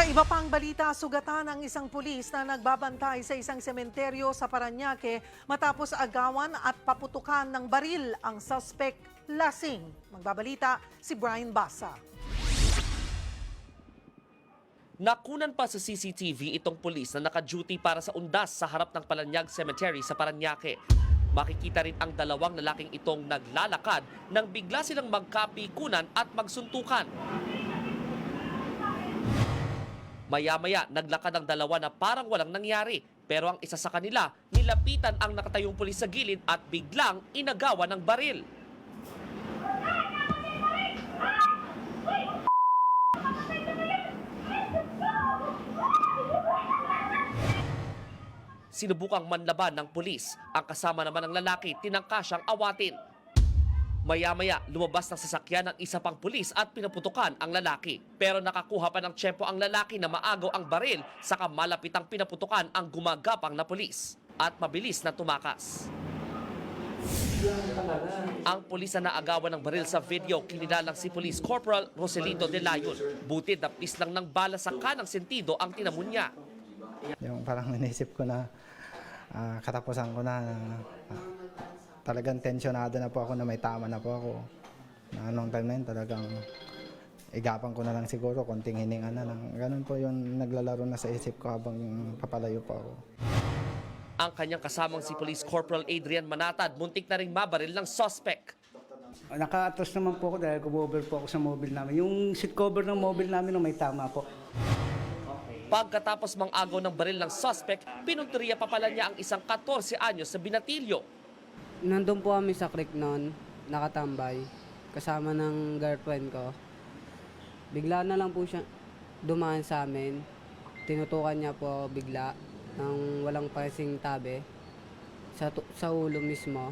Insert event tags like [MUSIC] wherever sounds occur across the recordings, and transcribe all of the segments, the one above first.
Sa iba pang balita, sugatan ang isang pulis na nagbabantay sa isang sementeryo sa Paranaque matapos agawan at paputukan ng baril ang suspect lasing. Magbabalita si Brian Basa. Nakunan pa sa CCTV itong pulis na naka-duty para sa undas sa harap ng Palanyag Cemetery sa Paranaque. Makikita rin ang dalawang lalaking itong naglalakad nang bigla silang magkapikunan at magsuntukan. Maya-maya, naglakad ang dalawa na parang walang nangyari. Pero ang isa sa kanila, nilapitan ang nakatayong pulis sa gilid at biglang inagawa ng baril. Sinubukang manlaban ng pulis. Ang kasama naman ng lalaki, tinangka siyang awatin. Maya-maya, lumabas ng sasakyan ng isa pang pulis at pinaputukan ang lalaki. Pero nakakuha pa ng tiyempo ang lalaki na maagaw ang baril, saka malapitang pinaputukan ang gumagapang na pulis. At mabilis na tumakas. Ang pulis na naagawan ng baril sa video, kinilalang si Police Corporal Roselito de Layon. Buti napis lang ng bala sa kanang sentido ang tinamon niya. Yung parang [LAUGHS] inisip ko na ah, katapusan ko na, na ah, talagang tensyonado na po ako na may tama na po ako. Na anong time na yun talagang igapang ko na lang siguro, konting hininga na lang. Ganun po yung naglalaro na sa isip ko habang papalayo po ako. Ang kanyang kasamang si Police Corporal Adrian Manatad, muntik na ring mabaril ng suspect. Naka-atras naman po ako dahil kumover po ako sa mobile namin. Yung seat cover ng mobile namin no, may tama po. Pagkatapos mang agaw ng baril ng suspect, pinunteriya pa pala niya ang isang 14 anyos sa binatilyo. Nandun po kami sa creek noon, nakatambay, kasama ng girlfriend ko. Bigla na lang po siya dumaan sa amin. Tinutukan niya po bigla ng walang paresing tabi sa, sa ulo mismo.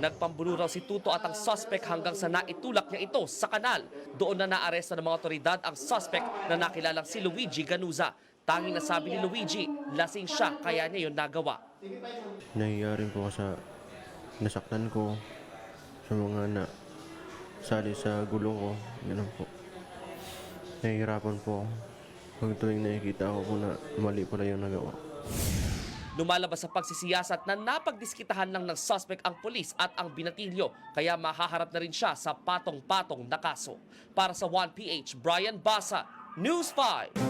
Nagpambuno raw si Tuto at ang suspect hanggang sa naitulak niya ito sa kanal. Doon na naaresto ng mga otoridad ang suspect na nakilalang si Luigi Ganuza. Tanging nasabi ni Luigi, lasing siya kaya niya yun nagawa. Nahiya rin po ako sa nasaktan ko sa mga na sali sa gulong ko. Ganun po. Nahihirapan po. Pag tuwing nakikita ko po na mali po na yung nagawa. Lumalabas sa pagsisiyasat na napagdiskitahan lang ng suspect ang pulis at ang binatilyo kaya mahaharap na rin siya sa patong-patong na kaso. Para sa 1PH, Brian Basa, News 5.